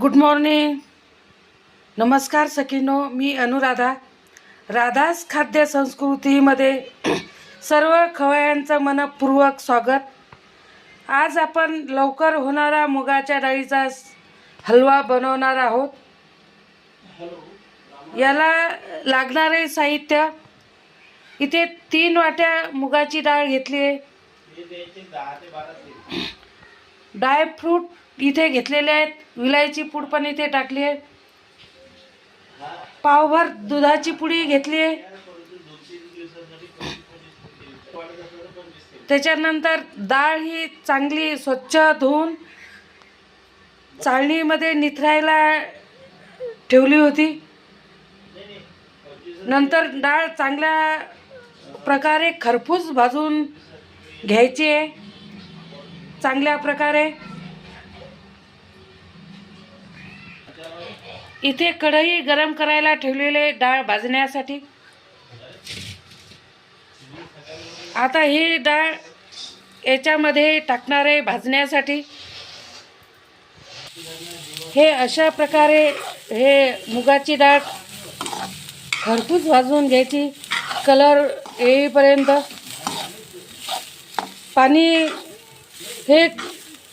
Good morning नमस्कार सखीनो मी अनुराधा. राधास खाद्य संस्कृतीमध्ये सर्व खवयांचं मनपूर्वक स्वागत. आज आपण लवकर होणारा मुगाच्या डाळीचा हलवा बनवणार आहोत. याला लागणारे साहित्य इथे तीन वाट्या मुगाची डाळ घेतली आहे. ड्रायफ्रूट इथे घेतलेले आहेत. विलायची पूड पण इथे टाकली आहे. पावभर दुधाची पुडी घेतली आहे. त्याच्यानंतर डाळ ही चांगली स्वच्छ धुवून चाळणीमध्ये निथरायला ठेवली होती. नंतर डाळ चांगल्या प्रकारे खरपूस भाजून घ्यायची आहे. चांगल्या प्रकारे. इथे कढई गरम करायला ठेवलेले डाळ भाजण्यासाठी. आता ही डाळ याच्यामध्ये टाकणार आहे भाजण्यासाठी. हे अशा प्रकारे हे मुगाची डाळ खरपूस भाजून घ्यायची. कलर येईपर्यंत. पाणी हे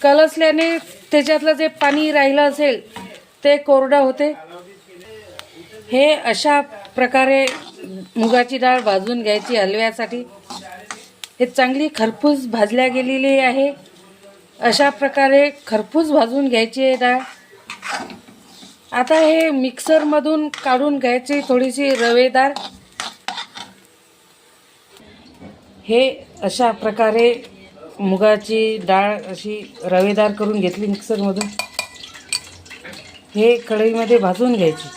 कलसल्याने त्याच्यातलं जे पाणी राहिलं असेल ते कोरडं होते. हे अशा प्रकारे मुगाची डाळ भाजून घ्यायची हलव्यासाठी. हे चांगली खरपूस भाजल्या गेलेली आहे. अशा प्रकारे खरपूस भाजून घ्यायची आहे डाळ. आता हे मिक्सरमधून काढून घ्यायची थोडीशी रवेदार हे अशा प्रकारे मुगाची डाळ अशी रवेदार करून घेतली मिक्सरमधून. हे कढईमध्ये भाजून घ्यायची.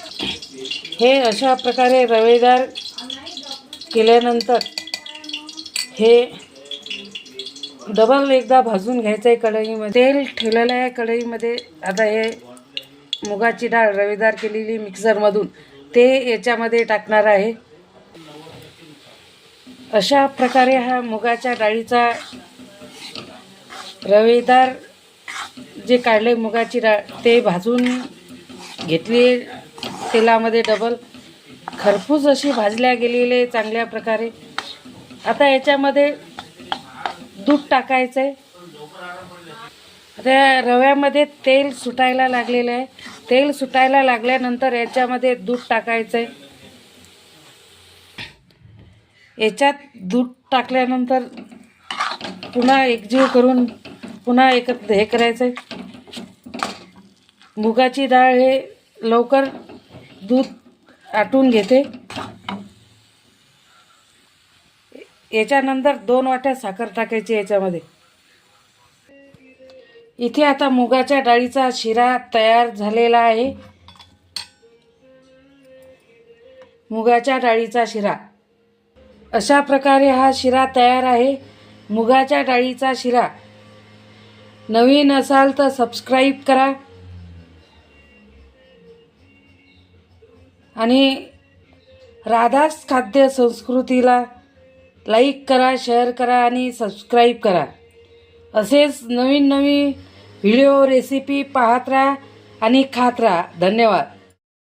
हे अशा प्रकारे रवेदार केल्यानंतर हे डबल एकदा भाजून घ्यायचं आहे कढईमध्ये. तेल ठेवलेलं आहे कढईमध्ये. आता हे मुगाची डाळ रवेदार केलेली मिक्सरमधून ते याच्यामध्ये टाकणार आहे. अशा प्रकारे हा मुगाच्या डाळीचा रवेदार जे काढले मुगाची डाळ ते भाजून घेतली तेलामध्ये डबल खरपूस अशी भाजल्या गेलेले चांगल्या प्रकारे. आता याच्यामध्ये दूध टाकायचं आहे आता रव्यामध्ये तेल सुटायला लागलेलं आहे. तेल सुटायला लागल्यानंतर याच्यामध्ये दूध टाकायचं आहे याच्यात दूध टाकल्यानंतर पुन्हा एकजीव करून पुन्हा एकत्र हे करायचं आहे मुगाची डाळ हे लवकर दूध आटून घेते. याच्यानंतर दोन वाट्या साखर टाकायची याच्यामध्ये. इथे आता मुगाच्या डाळीचा शिरा तयार झालेला आहे. मुगाच्या डाळीचा शिरा. अशा प्रकारे हा शिरा तयार आहे. मुगाच्या डाळीचा शिरा. नवीन असाल तर सबस्क्राईब करा. आणि राधास खाद्य संस्कृतीला लाईक करा शेअर करा आणि सबस्क्राईब करा. असेच नवीन नवीन व्हिडिओ रेसिपी पाहत राहा आणि खात राहा. धन्यवाद.